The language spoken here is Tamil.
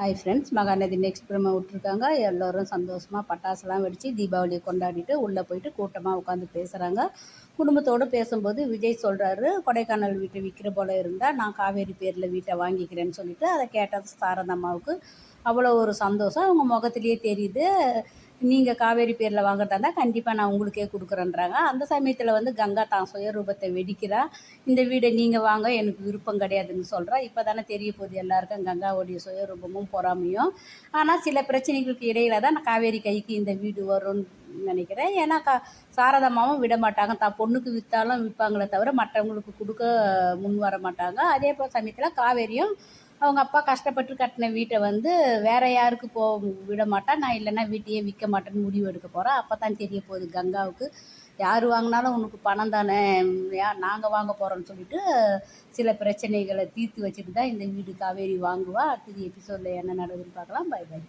ஹாய் ஃப்ரெண்ட்ஸ் மகாநதி நெக்ஸ்ட் பிரம விட்ருக்காங்க எல்லோரும் சந்தோஷமாக பட்டாசுலாம் வெடித்து தீபாவளியை கொண்டாடிட்டு உள்ளே போயிட்டு கூட்டமாக உட்காந்து பேசுகிறாங்க குடும்பத்தோடு பேசும்போது விஜய் சொல்கிறாரு கொடைக்கானல் வீட்டை விற்கிற போல் இருந்தால் நான் காவேரி பேரில் வீட்டை வாங்கிக்கிறேன்னு சொல்லிட்டு அதை கேட்டது சாரதம்மாவுக்கு. அவ்வளோ ஒரு சந்தோஷம். அவங்க முகத்துலேயே தெரியுது. நீங்கள் காவேரி பேரில் வாங்குறதா இருந்தால் கண்டிப்பாக நான் உங்களுக்கே கொடுக்குறேன்றாங்க. அந்த சமயத்தில் வந்து கங்கா தான் சுயரூபத்தை வெடிக்கிறா. இந்த வீடை நீங்கள் வாங்க எனக்கு விருப்பம் கிடையாதுன்னு சொல்கிறா இப்போ தானே தெரிய போகுது எல்லாருக்கும் கங்காவுடைய சுயரூபமும் பொறாமையும். ஆனால் சில பிரச்சனைகளுக்கு இடையில தான் நான் காவேரி கைக்கு இந்த வீடு வரும்னு நினைக்கிறேன். ஏன்னா கா சாரதாமாவும் விட மாட்டாங்க. தான் பொண்ணுக்கு விற்றாலும் விற்பாங்களே தவிர மற்றவங்களுக்கு கொடுக்க முன் வர மாட்டாங்க. அதே போல் சமயத்தில் காவேரியும் அவங்க அப்பா கஷ்டப்பட்டு கட்டின வீட்டை வந்து வேற யாருக்கு போக விட மாட்டா. நான் இல்லைன்னா வீட்டையே விற்க மாட்டேன்னு முடிவு எடுக்க போகிறேன் அப்போ தான் தெரிய போகுது கங்காவுக்கு. யார் வாங்கினாலும் உனக்கு பணம் தானே. யா நாங்கள் வாங்க போகிறோம்னு சொல்லிட்டு சில பிரச்சனைகளை தீர்த்து வச்சுட்டு தான் இந்த வீடு காவேரி வாங்குவா. அடுத்தது எபிசோடில் என்ன நடக்குதுன்னு பார்க்கலாம். By by